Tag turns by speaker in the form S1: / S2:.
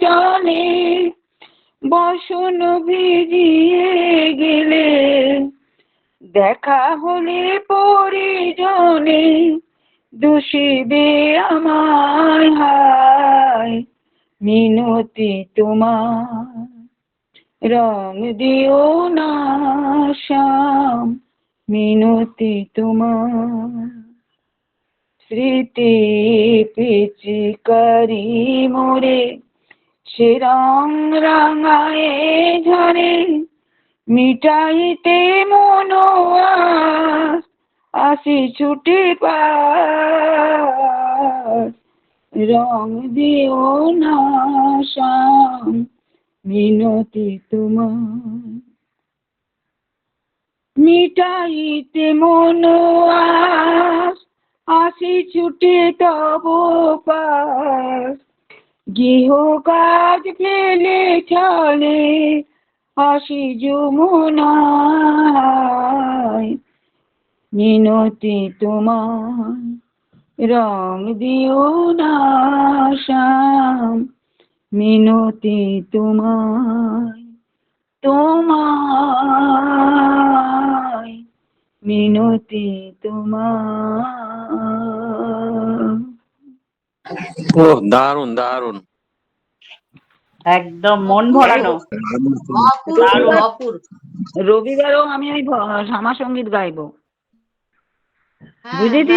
S1: জলে বসন ভিজিয়ে গেলে দেখা হলে পরিজনে দোষিবে আমায় হায়। মিনতি তোমার রং দিও না শ্যাম, মিনতি তোমার স্মৃতি পিচিকারি মোরে সে রং রাঙায়ে ঝরে, মিটাইতে মনোয়া আসি ছুটি পার রং দিও না শ্যাম, মিনতি তোমার মিটাইতে মনোয়া আসি ছুটি তব পার গৃহ কাজ ফেলে চলে আসি যমুনায় মিনতি তোমার রং দিও না মিনতি তোমার তোমায় মিনতি তোমার।
S2: ও দারুণ দারুণ
S3: একদম মন ভরানো।
S4: অপুর অপুর
S1: রবিবারও আমি ওই শ্যামা সংগীত গাইবো।
S4: হ্যাঁ,
S1: বুঝেছি